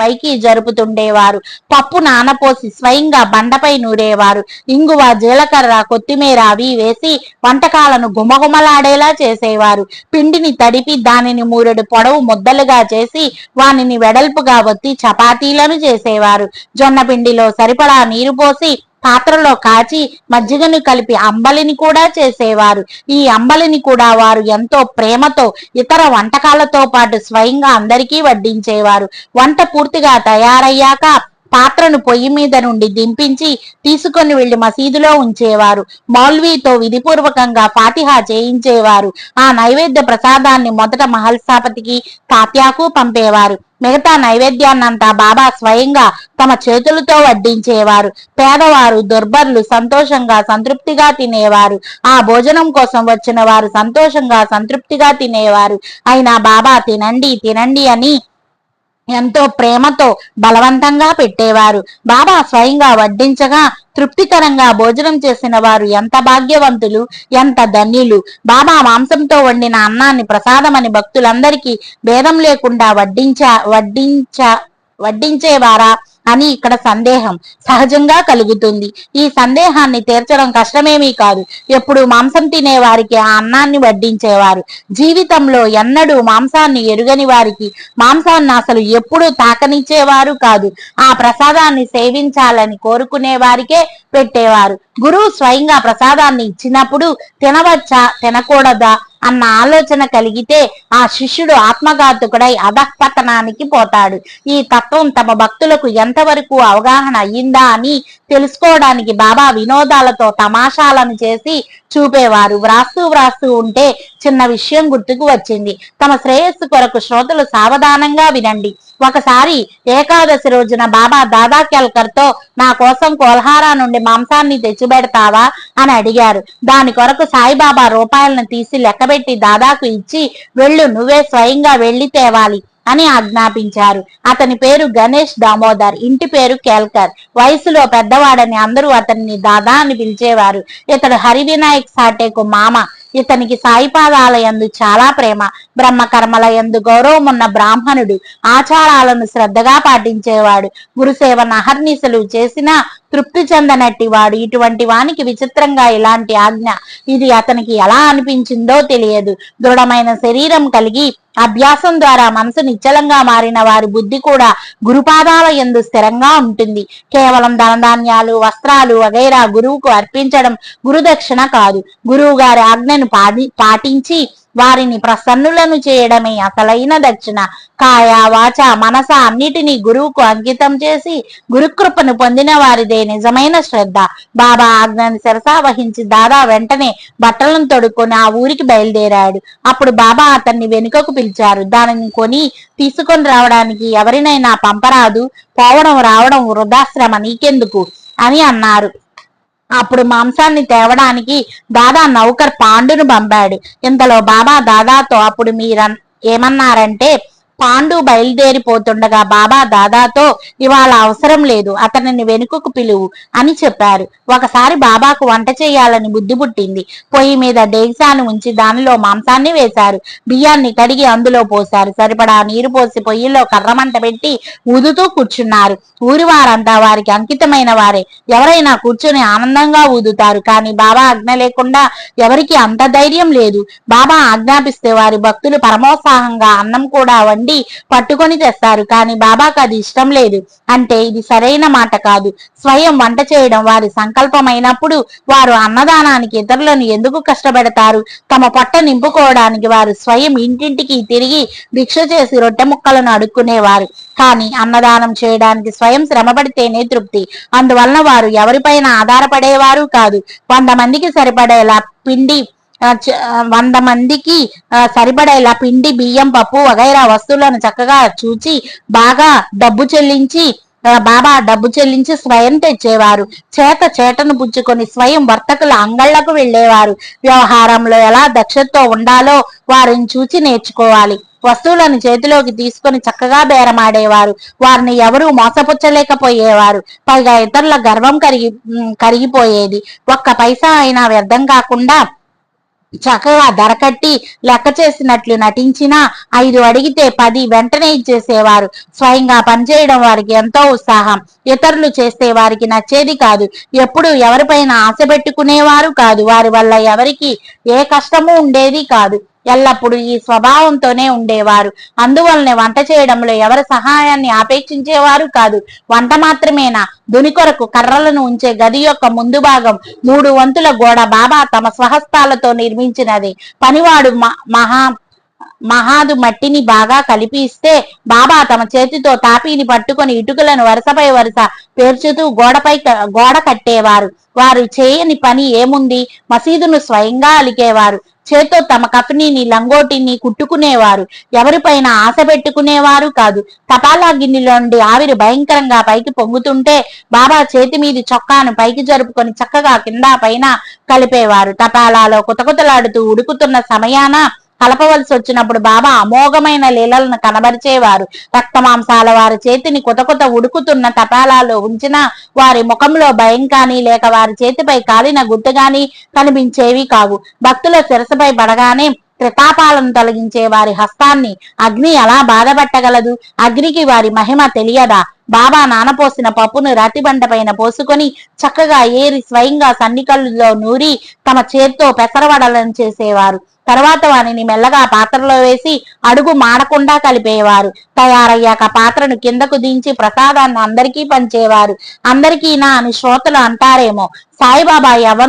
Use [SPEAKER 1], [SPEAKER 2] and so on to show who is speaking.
[SPEAKER 1] పైకి జరుపుతుండేవారు. పప్పు నానపోసి స్వయంగా బండపై నూరేవారు. ఇంగువ జీలకర్ర కొత్తిమీర అవి వేసి వంటకాలను గుమగుమలాడేలా చేసేవారు. పిండిని తడిపి దానిని మూరెడు పొడవు ముద్దలుగా చేసి వానిని వెడల్పుగా ఒత్తి చపాతీలను చేసేవారు. జొన్న పిండిలో సరిపడా నీరు పోసి పాత్రలో కాచి మజ్జిగను కలిపి అంబలిని కూడా చేసేవారు. ఈ అంబలిని కూడా వారు ఎంతో ప్రేమతో ఇతర వంటకాలతో పాటు స్వయంగా అందరికీ వడ్డించేవారు. వంట పూర్తిగా తయారయ్యాక పాత్రను పొయ్యి మీద నుండి దింపించి తీసుకొని వెళ్ళి మసీదులో ఉంచేవారు. మౌల్వీతో విధిపూర్వకంగా ఫాతిహా చేయించేవారు. ఆ నైవేద్య ప్రసాదాన్ని మొదట మహల్సాపతికి తాత్యాకు పంపేవారు. మిగతా నైవేద్యాన్నంతా బాబా స్వయంగా తమ చేతులతో వడ్డించేవారు. పేదవారు దుర్బర్లు సంతోషంగా సంతృప్తిగా తినేవారు. ఆ భోజనం కోసం వచ్చిన వారు సంతోషంగా సంతృప్తిగా తినేవారు. అయినా బాబా తినండి తినండి అని ఎంతో ప్రేమతో బలవంతంగా పెట్టేవారు. బాబా స్వయంగా వడ్డించగా తృప్తికరంగా భోజనం చేసిన వారు ఎంత భాగ్యవంతులు ఎంత ధన్యులు. బాబా మాంసంతో వండిన అన్నాన్ని ప్రసాదమని భక్తులందరికీ భేదం లేకుండా వడ్డించా వడ్డించ వడ్డించేవారా? అని ఇక్కడ సందేహం సహజంగా కలుగుతుంది. ఈ సందేహాన్ని తీర్చడం కష్టమేమీ కాదు. ఎప్పుడు మాంసం తినే వారికి ఆ అన్నాన్ని వడ్డించేవారు. జీవితంలో ఎన్నడూ మాంసాన్ని ఎరుగని వారికి మాంసాన్ని అసలు ఎప్పుడూ తాకనిచ్చేవారు కాదు. ఆ ప్రసాదాన్ని సేవించాలని కోరుకునే వారికే పెట్టేవారు. గురువు స్వయంగా ప్రసాదాన్ని ఇచ్చినప్పుడు తినవచ్చా? తినకూడదా? అన్న ఆలోచన కలిగితే ఆ శిష్యుడు ఆత్మఘాతుకుడై అధఃపతనానికి పోతాడు. ఈ తత్వం తమ భక్తులకు ఎంతవరకు అవగాహన అయ్యిందా అని తెలుసుకోవడానికి బాబా వినోదాలతో తమాషాలను చేసి చూపేవారు. వ్రాస్తూ వ్రాస్తూ ఉంటే చిన్న విషయం గుర్తుకు వచ్చింది. తమ శ్రేయస్సు కొరకు శ్రోతలు సావధానంగా వినండి. ఒకసారి ఏకాదశి రోజున బాబా దాదా కేల్కర్తో నా కోసం కోల్హారా నుండి మాంసాన్ని తెచ్చిపెడతావా? అని అడిగారు. దాని కొరకు సాయిబాబా రూపాయలను తీసి లెక్కబెట్టి దాదాకు ఇచ్చి వెళ్ళు నువ్వే స్వయంగా వెళ్ళి తేవాలి అని ఆజ్ఞాపించారు. అతని పేరు గణేష్ దామోదర్ ఇంటి పేరు కేల్కర్. వయసులో పెద్దవాడని అందరూ అతన్ని దాదా అని పిలిచేవారు. ఇతడు హరివినాయక్ సాటేకు మామ. ఇతనికి సాయిపాదాల యందు చాలా ప్రేమ బ్రహ్మకర్మల యందు గౌరవం ఉన్న బ్రాహ్మణుడు ఆచారాలను శ్రద్ధగా పాటించేవాడు గురుసేవ నహర్నిశలు చేసినా తృప్తి చెందనట్టి వాడు ఇటువంటి వానికి విచిత్రంగా ఇలాంటి ఆజ్ఞ ఇది అతనికి ఎలా అనిపించిందో తెలియదు. దృఢమైన శరీరం కలిగి అభ్యాసం ద్వారా మనసు నిశ్చలంగా మారిన వారి బుద్ధి కూడా గురుపాదాల ఎందు స్థిరంగా ఉంటుంది. కేవలం ధనధాన్యాలు వస్త్రాలు వగైరా గురువుకు అర్పించడం గురుదక్షిణ కాదు. గురువు గారి ఆజ్ఞ పాటి పాటించి వారిని ప్రసన్నులను చేయడమే అసలైన దక్షిణ కాయ వాచ మనస అన్నిటినీ గురువుకు అంకితం చేసి గురుకృపను పొందిన వారిదే నిజమైన శ్రద్ధ. బాబా ఆజ్ఞని సరసా వహించి దాదా వెంటనే బట్టలను తొడుక్కొని ఆ ఊరికి బయలుదేరాడు. అప్పుడు బాబా అతన్ని వెనుకకు పిలిచారు. దానిని కొని తీసుకొని రావడానికి ఎవరినైనా పంపరాదు. పోవడం రావడం వృధాశ్రమ నీకెందుకు? అని అన్నారు. అప్పుడు మాంసాన్ని తేవడానికి దాదా నౌకర్ పాండును పంపాడు. ఇంతలో బాబా దాదాతో అప్పుడు మీరన్ ఏమన్నారంటే పాండు బయలుదేరిపోతుండగా బాబా దాదాతో ఇవాళ అవసరం లేదు అతనిని వెనుకకు పిలువు అని చెప్పారు. ఒకసారి బాబాకు వంట చేయాలని బుద్ధి పుట్టింది. పొయ్యి మీద డేగ్సాను ఉంచి దానిలో మాంసాన్ని వేశారు. బియ్యాన్ని కడిగి అందులో పోశారు. సరిపడా నీరు పోసి పొయ్యిలో కర్రమంట పెట్టి ఊదుతూ కూర్చున్నారు. ఊరి వారంతా వారికి అంకితమైన వారే. ఎవరైనా కూర్చుని ఆనందంగా ఊదుతారు కానీ బాబా ఆజ్ఞ లేకుండా ఎవరికి అంత ధైర్యం లేదు. బాబా ఆజ్ఞాపిస్తే వారి భక్తులు పరమోత్సాహంగా అన్నం కూడా వండి పట్టుకొని తెస్తారు. కానీ బాబాకు అది ఇష్టం లేదు. అంటే ఇది సరైన మాట కాదు. స్వయం వంట చేయడం వారి సంకల్పమైనప్పుడు వారు అన్నదానానికి ఇతరులను ఎందుకు కష్టపెడతారు? తమ పొట్ట నింపుకోవడానికి వారు స్వయం ఇంటింటికి తిరిగి భిక్ష చేసి రొట్టె ముక్కలను అడుక్కునేవారు. కానీ అన్నదానం చేయడానికి స్వయం శ్రమపడితేనే తృప్తి. అందువలన వారు ఎవరిపైన ఆధారపడేవారు కాదు. వంద మందికి సరిపడేలా పిండి వంద మందికి సరిపడేలా పిండి బియ్యం పప్పు వగైరా వస్తువులను చక్కగా చూచి బాగా డబ్బు చెల్లించి బాబా డబ్బు చెల్లించి స్వయం తెచ్చేవారు. చేత చేటను పుచ్చుకొని స్వయం వర్తకుల అంగళ్ళకు వెళ్ళేవారు వ్యవహారంలో ఎలా దక్షతతో ఉండాలో వారిని చూచి నేర్చుకోవాలి. వస్తువులను చేతిలోకి తీసుకొని చక్కగా బేరమాడేవారు. వారిని ఎవరూ మోసపుచ్చలేకపోయేవారు. పైగా ఇతరుల గర్వం కరిగి కరిగిపోయేది. ఒక్క పైసా అయినా వ్యర్థం కాకుండా చక్కగా ధరకట్టి లెక్క చేసినట్లు నటించినా ఐదు అడిగితే పది వెంటనే ఇచ్చేసేవారు. స్వయంగా పనిచేయడం వారికి ఎంతో ఉత్సాహం. ఇతరులు చేస్తే వారికి నచ్చేది కాదు. ఎప్పుడు ఎవరిపైన ఆశ పెట్టుకునేవారు కాదు. వారి వల్ల ఎవరికి ఏ కష్టము ఉండేది కాదు. ఎల్లప్పుడూ ఈ స్వభావంతోనే ఉండేవారు. అందువల్లనే వంట చేయడంలో ఎవరి సహాయాన్ని ఆపేక్షించేవారు కాదు. వంట మాత్రమేనా? దుని కొరకు కర్రలను ఉంచే గది యొక్క ముందు భాగం మూడు వంతుల గోడ బాబా తమ స్వహస్తాలతో నిర్మించినది. పనివాడు మ- మహా మహాదు మట్టిని బాగా కలిపి ఇస్తే బాబా తమ చేతితో తాపీని పట్టుకొని ఇటుకలను వరుసపై వరుస పేర్చుతూ గోడపై గోడ కట్టేవారు. వారు చేయని పని ఏముంది? మసీదును స్వయంగా అలికేవారు. చేత్తో తమ కఫనీని లంగోటిని కుట్టుకునేవారు. ఎవరిపైన ఆశ పెట్టుకునేవారు కాదు. తపాలా గిన్నెలో నుండి ఆవిరి భయంకరంగా పైకి పొంగుతుంటే బాబా చేతి మీది చొక్కాను పైకి జరుపుకొని చక్కగా కింద పైన కలిపేవారు. తపాలాలో కుతకుతలాడుతూ ఉడుకుతున్న సమయాన కలపవలసి వచ్చినప్పుడు బాబా అమోఘమైన లీలలను కనబరిచేవారు. రక్తమాంసాల వారి చేతిని కొత ఉడుకుతున్న తపాలాలో ఉంచిన వారి ముఖంలో భయం కానీ లేక వారి చేతిపై కాలిన గుర్తు గాని కనిపించేవి కావు. భక్తుల శిరసపై పడగానే త్రితాపాలను తొలగించే వారి హస్తాన్ని అగ్ని ఎలా బాధపట్టగలదు? అగ్నికి వారి మహిమ తెలియదా? బాబా నానపోసిన పప్పును రాతిబండ పైన పోసుకొని చక్కగా ఏరి స్వయంగా సన్నికల్లో నూరి తమ చేత్తో పెసరవడలను చేసేవారు. తర్వాత వానిని మెల్లగా పాత్రలో వేసి అడుగు మాడకుండా కలిపేవారు. తయారయ్యాక పాత్రను కిందకు దించి ప్రసాదాన్ని అందరికీ పంచేవారు. అందరికీనా అని శ్రోతలు అంటారేమో. సాయిబాబా ఎవరు